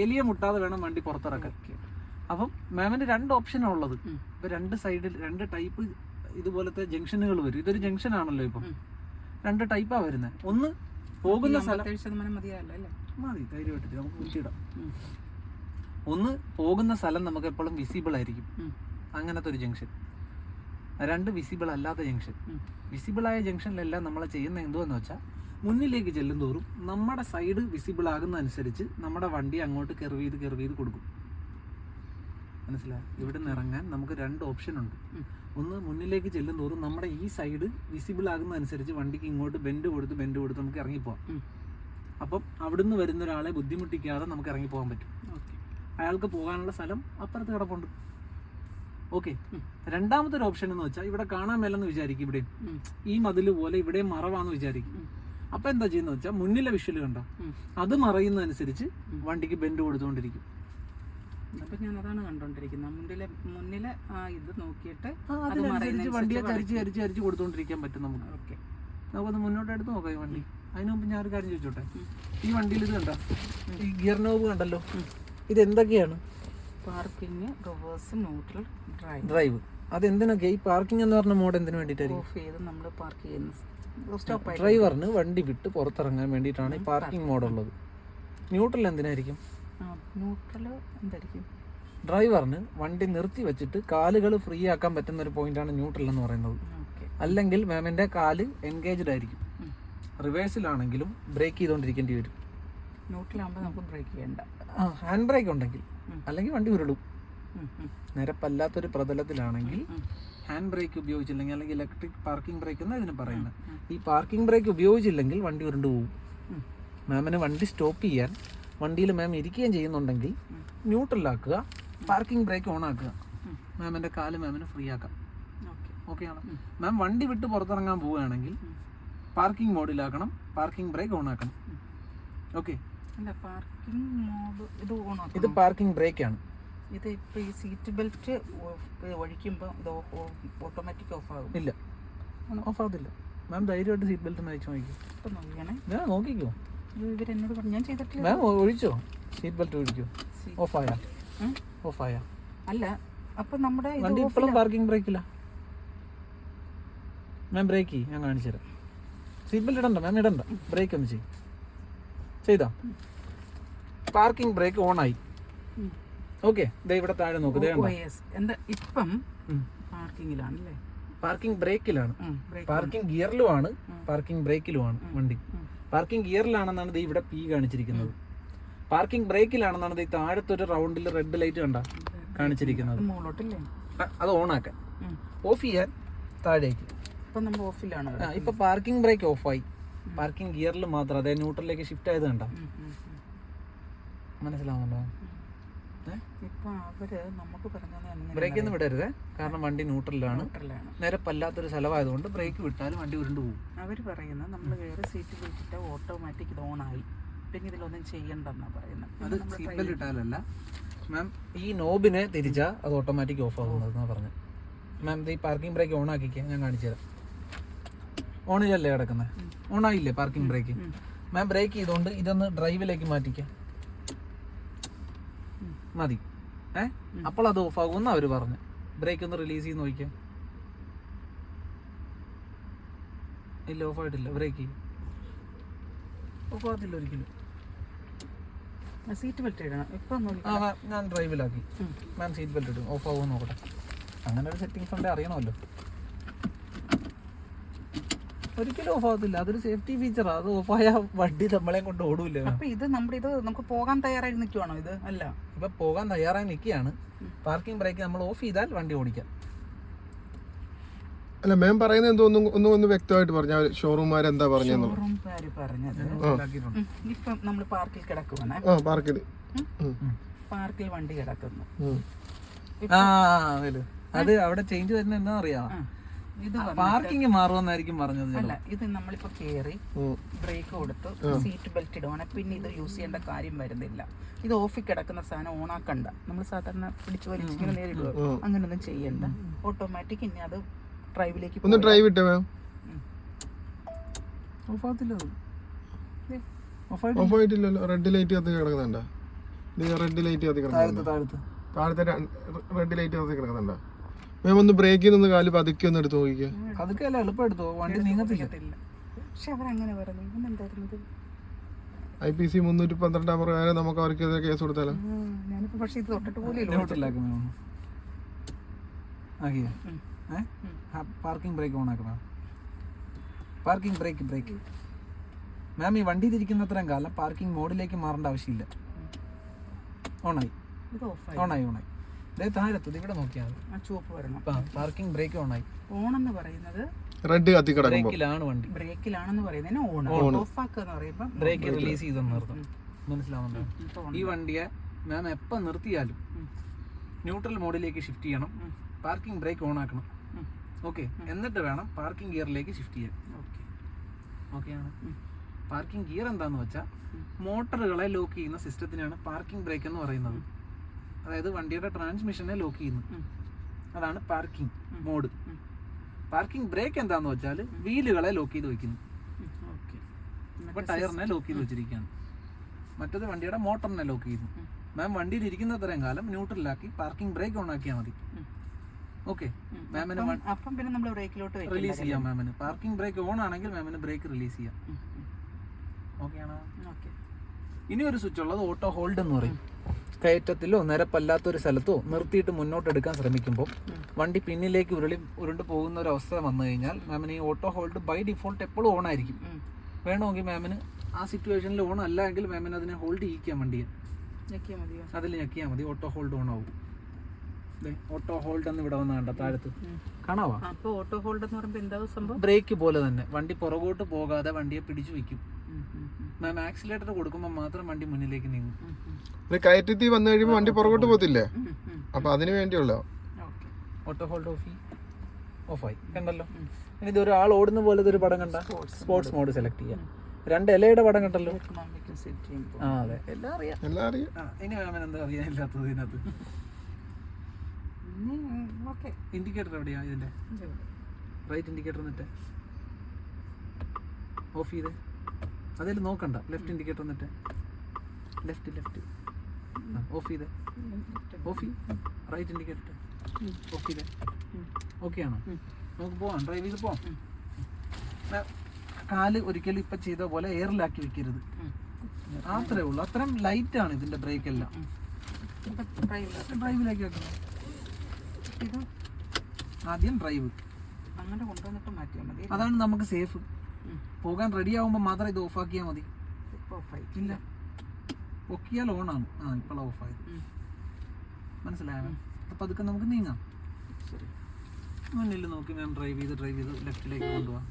ഏലിയ മുട്ടാതെ വേണം വണ്ടി പുറത്തിറക്കാൻ. അപ്പം മാമിന് രണ്ട് ഓപ്ഷനാണ് ഉള്ളത്. ഇപ്പൊ രണ്ട് സൈഡിൽ രണ്ട് ടൈപ്പ് ഇതുപോലത്തെ ജംഗ്ഷനുകൾ വരും. ഇതൊരു ജംഗ്ഷൻ ആണല്ലോ ഇപ്പം രണ്ട് ടൈപ്പാ വരുന്നത് ഒന്ന് പോകുന്ന സ്ഥലം മതി ധൈര്യമായിട്ട്. നമുക്ക് കുറ്റിയിടാം. ഒന്ന് പോകുന്ന സ്ഥലം നമുക്ക് എപ്പോഴും വിസിബിൾ ആയിരിക്കും. അങ്ങനത്തെ ഒരു ജംഗ്ഷൻ. രണ്ട് വിസിബിൾ അല്ലാത്ത ജംഗ്ഷൻ. വിസിബിൾ ആയ ജംഗ്ഷനിലെല്ലാം നമ്മൾ ചെയ്യുന്ന എന്തുവെന്ന് വെച്ചാൽ മുന്നിലേക്ക് ചെല്ലും തോറും നമ്മുടെ സൈഡ് വിസിബിൾ ആകുന്ന അനുസരിച്ച് നമ്മുടെ വണ്ടി അങ്ങോട്ട് കെർവ് ചെയ്ത് കെർവ് ചെയ്ത് കൊടുക്കും. മനസ്സിലായി? ഇവിടെ നിന്ന് ഇറങ്ങാൻ നമുക്ക് രണ്ട് ഓപ്ഷൻ ഉണ്ട്. ഒന്ന് മുന്നിലേക്ക് ചെല്ലും തോറും നമ്മുടെ ഈ സൈഡ് വിസിബിൾ ആകുന്ന അനുസരിച്ച് വണ്ടിക്ക് ഇങ്ങോട്ട് ബെൻഡ് കൊടുത്ത് ബെൻഡ് കൊടുത്ത് നമുക്ക് ഇറങ്ങിപ്പോവാം. അപ്പം അവിടുന്ന് വരുന്ന ഒരാളെ ബുദ്ധിമുട്ടിക്കാതെ നമുക്ക് ഇറങ്ങിപ്പോകാൻ പറ്റും. അയാൾക്ക് പോകാനുള്ള സ്ഥലം അപ്പുറത്ത് കിടപ്പുണ്ട്. ഓക്കെ. രണ്ടാമത്തെ ഒരു ഓപ്ഷൻ എന്ന് വെച്ചാൽ ഇവിടെ കാണാൻ മേലെന്ന് വിചാരിക്കും ഇവിടെ ഈ മതിൽ പോലെ ഇവിടെ മറവാന്ന് വിചാരിക്കും. അപ്പൊ എന്താ ചെയ്യുന്ന വെച്ചാൽ മുന്നിലെ വിഷ്വൽ കണ്ടോ? അത് മറയുന്നതനുസരിച്ച്. വണ്ടിക്ക് ബെൻഡ് കൊടുത്തുകൊണ്ടിരിക്കും അപ്പൊ ഞാൻ അതാണ് കണ്ടോണ്ടിരിക്കുന്നത് മുന്നിലെ മുന്നിലെ ഇത് നോക്കിയിട്ട് അത് അതിനനുസരിച്ച് വണ്ടിയെ ചരിച്ച് ചരിച്ച് ചരിച്ച് കൊടുത്തോണ്ടിരിക്കാൻ പറ്റും നമുക്ക്. ഓക്കെ. നമുക്കൊന്ന് മുന്നോട്ട് എടുത്ത് നോക്കാം ഈ വണ്ടി. അതിന് മുമ്പ് ഞാൻ ഒരു കാര്യം ചോദിച്ചോട്ടെ? ഈ വണ്ടിയിൽ ഇത് കണ്ടോ? ഈ ഗിയർ നോബ് കണ്ടല്ലോ? ഇത് എന്തൊക്കെയാണ് parking reverse neutral drive. Drive. അത് എന്തിനൊക്കെ ഈ പാർക്കിംഗ് എന്ന് പറഞ്ഞ മോഡ് എന്തിനു വേണ്ടിയിട്ടായിരിക്കും? ആയിട്ട് ഡ്രൈവറിന് വണ്ടി വിട്ട് പുറത്തിറങ്ങാൻ വേണ്ടിയിട്ടാണ് ഈ പാർക്കിംഗ് മോഡ് ഉള്ളത്. ന്യൂട്രൽ എന്തിനായിരിക്കും? ഡ്രൈവറിന് വണ്ടി നിർത്തി വെച്ചിട്ട് കാലുകൾ ഫ്രീ ആക്കാൻ പറ്റുന്ന ഒരു പോയിന്റാണ് ന്യൂട്രൽ എന്ന് പറയുന്നത്. അല്ലെങ്കിൽ മാമിന്റെ കാൽ എൻഗേജ്ഡ് ആയിരിക്കും. റിവേഴ്സിലാണെങ്കിലും ബ്രേക്ക് ചെയ്തുകൊണ്ടിരിക്കേണ്ടി വരും. നമുക്ക് ബ്രേക്ക് ചെയ്യണ്ട. ഹാൻഡ് ബ്രേക്ക് ഉണ്ടെങ്കിൽ അല്ലെങ്കിൽ വണ്ടി ഉരുളും. നിരപ്പല്ലാത്തൊരു പ്രതലത്തിലാണെങ്കിൽ ഹാൻഡ് ബ്രേക്ക് ഉപയോഗിച്ചില്ലെങ്കിൽ അല്ലെങ്കിൽ ഇലക്ട്രിക് പാർക്കിംഗ് ബ്രേക്ക് എന്ന് ഇതിന് പറയുന്നത്. ഈ പാർക്കിംഗ് ബ്രേക്ക് ഉപയോഗിച്ചില്ലെങ്കിൽ വണ്ടി ഉരുണ്ട് പോകും. മാമിന് വണ്ടി സ്റ്റോപ്പ് ചെയ്യാൻ വണ്ടിയിൽ മാം ഇരിക്കുകയും ചെയ്യുന്നുണ്ടെങ്കിൽ. ന്യൂട്രലാക്കുക പാർക്കിംഗ് ബ്രേക്ക് ഓൺ ആക്കുക. മാമിന്റെ കാൽ മാമിന് ഫ്രീ ആക്കാം. ഓക്കെ. ആണ്? മാം വണ്ടി വിട്ട് പുറത്തിറങ്ങാൻ പോവുകയാണെങ്കിൽ. പാർക്കിംഗ് മോഡിലാക്കണം പാർക്കിംഗ് ബ്രേക്ക് ഓൺ ആക്കണം. ഓക്കെ. ഇത് പാർക്കിംഗ് ബ്രേക്ക് ആണ്. ഇത് ഇപ്പോൾ ഈ സീറ്റ് ബെൽറ്റ് ഒഴിക്കുമ്പോൾ ഇത് ഓട്ടോമാറ്റിക് ഓഫ് ആകും. ഇല്ല. ഓഫ് ആകത്തില്ല മാം ധൈര്യമായിട്ട് സീറ്റ് ബെൽറ്റ് ഒന്ന് അയച്ചു നോക്കിക്കോ. ഇപ്പം നോക്കിയാണേ. ഞാൻ നോക്കിക്കോ. ഇവരെന്നോട് പറഞ്ഞു. ഞാൻ ചെയ്തിട്ടില്ല. മാം ഒഴിച്ചോ? സീറ്റ് ബെൽറ്റ് ഒഴിക്കോ? ഓഫ് ആയാ? ഓഫ് ആയാ? അല്ല അപ്പം നമ്മുടെ വണ്ടി ഇപ്പോഴും പാർക്കിംഗ് ബ്രേക്കില്ല മാം ബ്രേക്ക് ഞാൻ കാണിച്ചു തരാം. സീറ്റ് ബെൽറ്റ് ഇടണ്ട. മാം ഇടണ്ട. ബ്രേക്ക് ഒന്ന് ചെയ്യും. ചെയ്താ? പാർക്കിംഗ് ബ്രേക്ക് ഓൺ ആയി. ഓക്കെ ഇവിടെ താഴെ നോക്ക് കണ്ടോ? yes. എന്താ ഇപ്പം പാർക്കിങ്ങിലാണല്ലേ പാർക്കിംഗ് ബ്രേക്കിലാണ്. പാർക്കിംഗ് ഗിയറിലുമാണ്. പാർക്കിംഗ് ബ്രേക്കിലുമാണ്. വണ്ടി. പാർക്കിംഗ് ഗിയറിലാണെന്നാണ് ദേ ഇവിടെ പി കാണിച്ചിരിക്കുന്നത്. പാർക്കിംഗ് ബ്രേക്കിലാണെന്നാണ് ദേ താഴത്തൊരു റൗണ്ടിൽ റെഡ് ലൈറ്റ് കണ്ട കാണിച്ചിരിക്കുന്നത്. അത് ഓൺ ആക്കാൻ. ഓഫ് ചെയ്യാൻ താഴേക്ക്. ഓഫിലാണ് ഇപ്പൊ പാർക്കിംഗ് ബ്രേക്ക് ഓഫായി. പാർക്കിംഗ് ഗിയറിൽ മാത്രം. അതായത് ന്യൂട്രലിലേക്ക് ഷിഫ്റ്റ് ആയത് കണ്ട മനസ്സിലാവുന്നുണ്ടോ ഇപ്പൊ അവർ നമുക്ക് പറഞ്ഞു ബ്രേക്ക് ഒന്നും വിടരുത്. കാരണം വണ്ടി ന്യൂട്രലാണ് ന്യൂട്രലാണ് നിരപ്പല്ലാത്തൊരു സ്ഥലമായതുകൊണ്ട് ബ്രേക്ക് വിട്ടാൽ വണ്ടി ഉരുണ്ടു പോകും. അവർ പറയുന്നത് നമ്മൾ വേറെ സീറ്റ് വിളിച്ചിട്ട് ഓട്ടോമാറ്റിക് ഇത് ഓൺ ആയി. പിന്നെ ഇതിലൊന്നും ചെയ്യണ്ടെന്നാണ് പറയുന്നത്. അത് സീറ്റ് ബെൽറ്റ് ഇട്ടാലല്ല. മാം ഈ നോബിനെ തിരിച്ചാൽ അത് ഓട്ടോമാറ്റിക് ഓഫ് ആകുന്നതെന്നാണ് പറഞ്ഞത് മാം ഈ പാർക്കിംഗ് ബ്രേക്ക് ഓൺ ആക്കിക്കുക ഞാൻ കാണിച്ചു തരാം. ഓണിലല്ലേ കിടക്കുന്നത് ഓണായില്ലേ പാർക്കിംഗ് ബ്രേക്ക് മാം ബ്രേക്ക് ചെയ്തുകൊണ്ട് ഇതൊന്ന് ഡ്രൈവിലേക്ക് മാറ്റിക്കാം. മതി. ഏ? അപ്പോൾ അത് ഓഫ് ആകുമെന്ന് അവർ പറഞ്ഞു. ബ്രേക്ക് ഒന്ന് റിലീസ് ചെയ്ത് നോക്കിയാൽ ഇല്ല ഓഫ് ആയിട്ടില്ല. ബ്രേക്ക് ഓഫ് ആകത്തില്ല ഒരിക്കലും. സീറ്റ് ബെൽറ്റ് ഇടണം. ഇപ്പം ആ ഞാൻ ഡ്രൈവിലാക്കി. മാം സീറ്റ് ബെൽറ്റ് ഇടും. ഓഫ് ആകുമെന്ന് നോക്കട്ടെ. അങ്ങനെ ഒരു സെറ്റിംഗ്സ് ഉണ്ടെങ്കിൽ അറിയണമല്ലോ. ഒരിക്കലും ഓഫ് ആവത്തില്ല. അതൊരു സേഫ്റ്റി ഫീച്ചർ അത് ഓഫായ വണ്ടി നമ്മളെ കൊണ്ട് ഓടൂല അപ്പൊ ഇത് നമ്മുടെ ഇത് നമുക്ക് പോകാൻ തയ്യാറായി നിൽക്കുവാണോ ഇത്? അല്ല. ഇപ്പൊ പോകാൻ തയ്യാറായി നിൽക്കുകയാണ് പാർക്കിംഗ് ബ്രേക്ക് നമ്മൾ ഓഫ് ചെയ്താൽ വണ്ടി ഓടിക്കാം. അല്ല മാം പറയുന്നത് എന്തോ ഒന്നും ഒന്നും ഒന്ന് വ്യക്തമായിട്ട് പറഞ്ഞ. ഷോറൂംമാർ എന്താ പറഞ്ഞത്. ഇപ്പം നമ്മൾ പാർക്കിൽ കിടക്കുവാണ്. ആ പാർക്കിൽ പാർക്കിൽ വണ്ടി കിടക്കുന്നു. അത് അവിടെ ചേഞ്ച് വരുന്ന എന്താ അറിയാം പാർക്കിംഗ് മാറുമെന്നായിരിക്കും പറഞ്ഞത് അല്ല. ഇത് നമ്മളിപ്പോ കേറി ബ്രേക്ക് കൊടുത്തു സീറ്റ് ബെൽറ്റ് ഇടുവാണ് പിന്നെ ഇത് യൂസ് ചെയ്യേണ്ട കാര്യം വരുന്നില്ല. ഇത് ഓഫിൽ കിടക്കുന്ന സാധനം ഓണാക്കണ്ട. നമ്മൾ സാധാരണ പിടിച്ചു വലിച്ചിങ്ങനെ നേരിടുക അങ്ങനൊന്നും അങ്ങനെയൊന്നും ചെയ്യണ്ട ഓട്ടോമാറ്റിക് ഇനി അത് ഡ്രൈവിലേക്ക് ഒന്ന് ഡ്രൈവ് ഇട്ടേ മാം ഓഫ് ആകത്തില്ല അത്. ഓഫ് ആയിട്ടില്ലല്ലോ റെഡ് ലൈറ്റ് കത്തി കിടക്കുന്നുണ്ടോ? റെഡ് ലൈറ്റ് കത്തി താഴത്ത് കിടക്കുന്നുണ്ടോ? താഴത്ത്. താഴത്തെ റെഡ് ലൈറ്റ് കത്തി കിടക്കുന്നുണ്ടോ? മാം ഒന്ന് ബ്രേക്കിൽ നിന്ന് കാൽ പതുക്കെ ഒന്ന് എടുത്ത് നോക്കിക്കേ. അതൊക്കെ അല്ല എളുപ്പം എടുത്തോ? വണ്ടി നീങ്ങത്തില്ല. പക്ഷെ അവരങ്ങനെ പറഞ്ഞു ഇവനെന്തായിരുന്നത്? ഐ പി സി മുന്നൂറ്റി പന്ത്രണ്ടാം പ്രകാരം നമുക്ക് അവർക്കെതിരെ കേസ് കൊടുത്താലോ? ഞാനിപ്പോ പക്ഷെ ഇത് തൊട്ടിട്ട് പോലും പാർക്കിംഗ് ബ്രേക്ക് ഓൺ ആക്കണം. പാർക്കിംഗ് ബ്രേക്ക് ബ്രേക്ക് മാം ഈ വണ്ടി ഇരിക്കുന്നത്രയും കാലം പാർക്കിംഗ് മോഡിലേക്ക് മാറേണ്ട ആവശ്യമില്ല. ഓണായി ഓണായി ഓണായി ഇതേ താഴത്ത് ഇവിടെ നോക്കിയാൽ ആ ചുവപ്പ് വരണം. പാർക്കിംഗ് ബ്രേക്ക് ഓണായി ഓണെന്ന് പറയുന്നത് റെഡ് കത്തി ബ്രേക്കിലാണ് വണ്ടി. ബ്രേക്കിലാണെന്ന് പറയുന്നതിന് ഓൺ. ഓഫ് ആക്കുക എന്ന് പറയുമ്പോൾ ബ്രേക്ക് റിലീസ് ചെയ്തെന്ന് അർത്ഥം. മനസ്സിലാവുന്നുണ്ടോ? ഈ വണ്ടിയെ മാം എപ്പോൾ നിർത്തിയാലും ന്യൂട്രൽ മോഡിലേക്ക് ഷിഫ്റ്റ് ചെയ്യണം. പാർക്കിംഗ് ബ്രേക്ക് ഓൺ ആക്കണം. ഓക്കെ എന്നിട്ട് വേണം പാർക്കിംഗ് ഗിയറിലേക്ക് ഷിഫ്റ്റ് ചെയ്യാൻ. ഓക്കെ ഓക്കെയാണ് പാർക്കിംഗ് ഗിയർ എന്താന്ന് വെച്ചാൽ മോട്ടറുകളെ ലോക്ക് ചെയ്യുന്ന സിസ്റ്റത്തിനാണ് പാർക്കിംഗ് ബ്രേക്ക് എന്ന് പറയുന്നത്. അതായത് വണ്ടിയുടെ ട്രാൻസ്മിഷനെ ലോക്ക് ചെയ്യുന്നു. അതാണ് പാർക്കിംഗ് മോഡ് പാർക്കിംഗ് ബ്രേക്ക് എന്താന്ന് വെച്ചാൽ വീലുകളെ ലോക്ക് ചെയ്ത് വെക്കുന്നു. അപ്പൊ ടയറിനെ ലോക്ക് ചെയ്ത് വെച്ചിരിക്കുകയാണ്. മറ്റത് വണ്ടിയുടെ മോട്ടറിനെ ലോക്ക് ചെയ്യുന്നു. മാം വണ്ടിയിൽ ഇരിക്കുന്ന ഇത്രയും കാലം ന്യൂട്രലാക്കി പാർക്കിംഗ് ബ്രേക്ക് ഓൺ ആക്കിയാൽ മതി ഓക്കെ മാമിന് അപ്പം പിന്നെ നമ്മൾ ബ്രേക്കിലോട്ട് റിലീസ് ചെയ്യാം മാമിന്. പാർക്കിംഗ് ബ്രേക്ക് ഓൺ ആണെങ്കിൽ മാമിന് ബ്രേക്ക് റിലീസ് ചെയ്യാം. ഓക്കെ ആണോ? ഓക്കെ. ഇനി ഒരു സ്വിച്ച് ഉള്ളത് ഓട്ടോ ഹോൾഡ് എന്ന് പറയും. കയറ്റത്തിലോ നിരപ്പല്ലാത്തൊരു സ്ഥലത്തോ നിർത്തിയിട്ട് മുന്നോട്ട് എടുക്കാൻ ശ്രമിക്കുമ്പോൾ വണ്ടി പിന്നിലേക്ക് ഉരുളി ഉരുണ്ട് പോകുന്ന ഒരു അവസ്ഥ വന്നു കഴിഞ്ഞാൽ മാമിന് ഈ ഓട്ടോ ഹോൾഡ് ബൈ ഡിഫോൾട്ട് എപ്പോഴും ഓൺ ആയിരിക്കും. വേണമെങ്കിൽ മാമിന് ആ സിറ്റുവേഷനിൽ ഓൺ അല്ല എങ്കിൽ മാമിന് അതിനെ ഹോൾഡ് ചെയ്യിക്കാൻ വണ്ടിയെ. മതിയോ? അതിൽ ഞെക്കിയാൽ മതി ഓട്ടോ ഹോൾഡ് ഓൺ ആവും. ഓട്ടോ ഹോൾഡ് എന്ന് ഇവിടെ വന്ന കണ്ട താഴത്ത്? കാണാവാ? ഓട്ടോ ഹോൾഡ് എന്ന് പറയുമ്പോൾ എന്താ സംഭവം? ബ്രേക്ക് പോലെ തന്നെ. വണ്ടി പുറകോട്ട് പോകാതെ വണ്ടിയെ പിടിച്ചു ഉം, മാം ആക്സിലേറ്റർ കൊടുക്കുമ്പോൾ മാത്രം വണ്ടി മുന്നിലേക്ക് നീങ്ങും. കയറ്റി വന്നു കഴിയുമ്പോൾ വണ്ടി പുറകോട്ട് പോകത്തില്ലേ. അപ്പൊ അതിന് വേണ്ടിയുള്ള. ഓക്കെ. ഓട്ടോ ഹോൾഡ് ഓഫ് ഓഫായി കണ്ടല്ലോ? ഇനി ഇത് ഒരാൾ ഓടുന്ന പോലെ ഒരു പടം കണ്ട? സ്പോർട്സ് മോഡ് സെലക്ട് ചെയ്യാം. രണ്ട് ഇലയുടെ പടം കണ്ടല്ലോ? എക്കണോമിക്കും സെറ്റ് ചെയ്യുമ്പോൾ ആ അതെ. എല്ലാം അറിയാം. എല്ലാം അറിയാം. ആ ഇനി മാമിന് എന്താ അറിയാനില്ലാത്തത് ഇതിനകത്ത്? ഓക്കെ. ഇൻഡിക്കേറ്റർ എവിടെയാ ഇതിന്റെ? റൈറ്റ് ഇൻഡിക്കേറ്റർ എന്നിട്ട്. ഓഫ് ചെയ്ത്. അതിൽ നോക്കണ്ട. ലെഫ്റ്റ് ഇൻഡിക്കേറ്റർ വന്നിട്ട്. ലെഫ്റ്റ് ലെഫ്റ്റ് ഓഫ് ചെയ്ത്. ഓഫ് റൈറ്റ് ഇൻഡിക്കേറ്റർ ഓഫ് ചെയ്ത്. ഓക്കെ ആണോ? നമുക്ക് പോവാം. ഡ്രൈവ് ചെയ്ത് പോവാം. കാൽ ഒരിക്കലും ഇപ്പം ചെയ്ത പോലെ എയറിലാക്കി വെക്കരുത്. അത്രേ ഉള്ളൂ. അത്രയും ലൈറ്റ് ആണ് ഇതിന്റെ ബ്രേക്ക് എല്ലാം. ഡ്രൈവിലാക്കി വെക്കണം. ആദ്യം ഡ്രൈവ് അതാണ് നമുക്ക് സേഫ്. പോകാൻ റെഡി ആവുമ്പോൾ മാത്രം ഇത് ഓഫ് ആക്കിയാൽ മതി. ഇല്ല. പൊക്കിയാൽ ഓണാണ് ആ ഇപ്പോൾ ഓഫായത് ഉം. മനസ്സിലായോ? അപ്പം അതൊക്കെ നമുക്ക് നീങ്ങാം. ശരി. മുന്നിൽ നോക്കി ഞാൻ ഡ്രൈവ് ചെയ്ത് ഡ്രൈവ് ചെയ്ത് ലെഫ്റ്റിലേക്ക് കൊണ്ടുപോകാം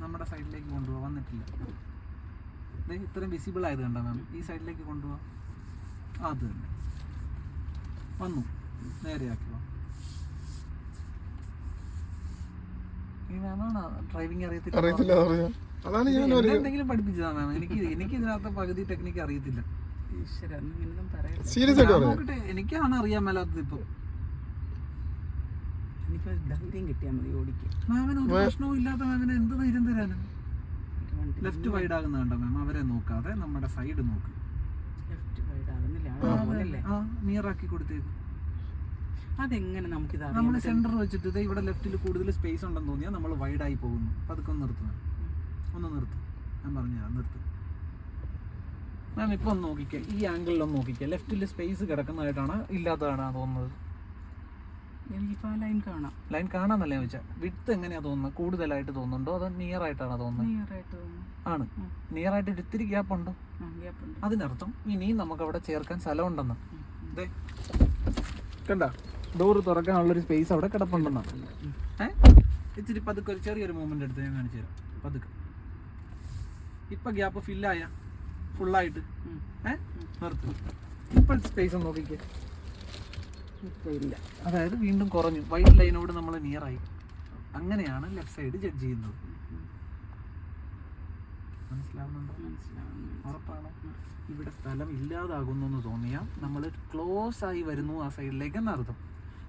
നമ്മുടെ സൈഡിലേക്ക് കൊണ്ടുപോകാം വന്നിട്ടില്ല. ഇത്രയും വിസിബിൾ ആയത് കണ്ടോ മാം ഈ സൈഡിലേക്ക് കൊണ്ടുപോകാം അത് തന്നെ. വന്നു. നേരെയാക്കി വാ ഡ്രൈവിംഗ് അറിയത്തില്ല. അതാണ് ഞാൻ എന്തെങ്കിലും പഠിപ്പിച്ചതാ മാം എനിക്ക് എനിക്ക് ഇതിനകത്ത് പകുതി ടെക്നിക്ക് അറിയത്തില്ല. സീരിയസ് ആയിട്ട് നോക്കട്ടെ എനിക്കാണ് അറിയാൻ മേലാത്തത് ഇപ്പൊ. എനിക്കൊരു ധൈര്യം കിട്ടിയാൽ മതി ഓടിക്കും. മാമിന് ഒരു പ്രശ്നവും ഇല്ലാത്ത മാമിന് എന്ത് ധൈര്യം തരാന്? ലെഫ്റ്റ് വൈഡ് ആകുന്ന കണ്ട മാം അവരെ നോക്കാതെ നമ്മുടെ സൈഡ് നോക്ക്. ലെഫ്റ്റ് ആ ആക്കി കൊടുത്തേക്ക്. അതെങ്ങനെ നമുക്കിത് നമ്മൾ സെന്റർ വെച്ചിട്ട് ദേ ഇവിടെ ലെഫ്റ്റിൽ കൂടുതൽ സ്പേസ് ഉണ്ടെന്ന് തോന്നിയാൽ നമ്മൾ വൈഡ് ആയി പോകുന്നു. അപ്പൊ അതൊക്കെ ഒന്ന് നിർത്തുക ഒന്ന് നിർത്ത്. ഞാൻ പറഞ്ഞുതരാം നിർത്ത്. മാം ഇപ്പൊ ഒന്ന് നോക്കിക്കേ. ഈ ആംഗിളിൽ ഒന്ന് നോക്കിക്കേ. ലെഫ്റ്റിൽ സ്പേസ് കിടക്കുന്നതായിട്ടാണ് ഇല്ലാത്തതാണ് തോന്നുന്നത്. എനിക്കിപ്പോൾ ലൈൻ കാണാം. ലൈൻ കാണാന്നല്ല ഞാൻ ചോദിച്ചാൽ വിട്ട് എങ്ങനെയാ തോന്നുന്നത്? കൂടുതലായിട്ട് തോന്നുന്നുണ്ടോ? അതോ നിയർ ആയിട്ടാണോ തോന്നുന്നത്? നിയർ ആയിട്ട് തോന്നുന്നു. ആണ്. നിയർ ആയിട്ട് ഒരു ഇത്തിരി ഗ്യാപ്പ് ഉണ്ടോ? ആ ഗ്യാപ്പ് ഉണ്ട്. അതിനർത്ഥം ഇനിയും നമുക്ക് അവിടെ ചേർക്കാൻ സ്ഥലം ഉണ്ടെന്ന്. ദേ. കണ്ട? ഡോറ് തുറക്കാനുള്ളൊരു സ്പേസ് അവിടെ കിടപ്പുണ്ടെന്നാ. ഏഹ് ഇച്ചിരി പതുക്കെ ഒരു ചെറിയൊരു മൂവ്മെന്റ് എടുത്ത് ഞാൻ കാണിച്ചു തരാം. പതുക്കെ. ഇപ്പൊ ഗ്യാപ്പ് ഫില്ലായ ഫുള്ളായിട്ട് ഏഹ് നിർത്തും. ഇപ്പോഴത്തെ സ്പേസ് നോക്കിക്കേ. ഇല്ല അതായത് വീണ്ടും കുറഞ്ഞു. വൈറ്റ് ലൈനോട് നമ്മൾ നിയറായി ആയി. അങ്ങനെയാണ് ലെഫ്റ്റ് സൈഡ് ജഡ്ജ് ചെയ്യുന്നത്. മനസ്സിലാവുന്നുണ്ടോ? മനസ്സിലാവുന്നു ഉറപ്പാണ്? ഇവിടെ സ്ഥലം ഇല്ലാതാകുന്നു എന്ന് തോന്നിയാൽ നമ്മൾ ക്ലോസ് ആയി വരുന്നു ആ സൈഡിലേക്ക് എന്നർത്ഥം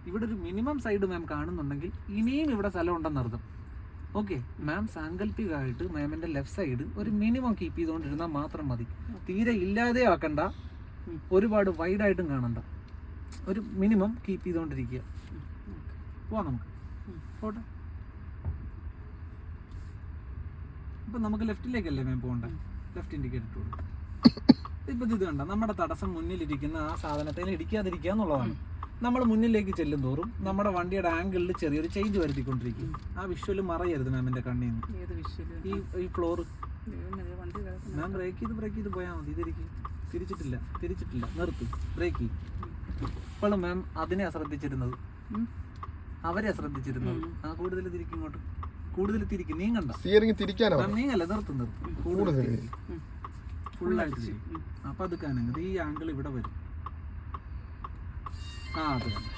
ഇവിടെ ഒരു മിനിമം സൈഡ് മാം കാണുന്നുണ്ടെങ്കിൽ ഇനിയും ഇവിടെ സ്ഥലം ഉണ്ടെന്നർത്ഥം ഓക്കെ മാം സാങ്കല്പികമായിട്ട് മാമിന്റെ ലെഫ്റ്റ് സൈഡ് ഒരു മിനിമം കീപ്പ് ചെയ്തുകൊണ്ടിരുന്നാൽ മാത്രം മതി. തീരെ ഇല്ലാതെ ആക്കണ്ട ഒരുപാട് വൈഡായിട്ടും കാണണ്ട. ഒരു മിനിമം കീപ്പ് ചെയ്തുകൊണ്ടിരിക്കുക. പോവാം നമുക്ക്. പോട്ടെ. ഇപ്പൊ നമുക്ക് ലെഫ്റ്റിലേക്കല്ലേ മേം പോകണ്ട? ലെഫ്റ്റ് ഇൻഡിക്കേറ്റർ ഇട്ട് കൊടുക്കും. ഇപ്പൊ ഇത് കണ്ട? നമ്മുടെ തടസ്സം മുന്നിലിരിക്കുന്ന ആ സാധനത്തിന് ഇടിക്കാതിരിക്കുക എന്നുള്ളതാണ്. നമ്മൾ മുന്നിലേക്ക് ചെല്ലും തോറും നമ്മുടെ വണ്ടിയുടെ ആംഗിളിൽ ചെറിയൊരു ചേഞ്ച് വരുത്തിക്കൊണ്ടിരിക്കും. ആ വിഷ്വൽ മറയരുത് മാമിന്റെ കണ്ണിൽ നിന്ന് ഈ ഈ ഫ്ലോർ. മാം ബ്രേക്ക് ചെയ്ത് ബ്രേക്ക് ചെയ്ത് പോയാൽ മതി. ഇതിരിക്കും. തിരിച്ചിട്ടില്ല. തിരിച്ചിട്ടില്ല. നിർത്തി. ബ്രേക്ക് ഇപ്പോഴും മാം അതിനെ ശ്രദ്ധിച്ചിരുന്നത് അവരെ ശ്രദ്ധിച്ചിരുന്നത് ആ കൂടുതൽ തിരിക്കും ഇങ്ങോട്ട്. കൂടുതൽ തിരിക്കും നീങ്ങണ്ട. സ്റ്റിയറിംഗ് തിരിക്കാനോ? നീങ്ങല്ല നിർത്തും നിർത്തും. കൂടുതൽ ഫുൾ ആയിട്ട് ഫുള്ളായിട്ട് തിരിക്കും. അപ്പൊ അത് കാണുന്നത് ഈ ആംഗിൾ ഇവിടെ വരും. ആ അത് തന്നെ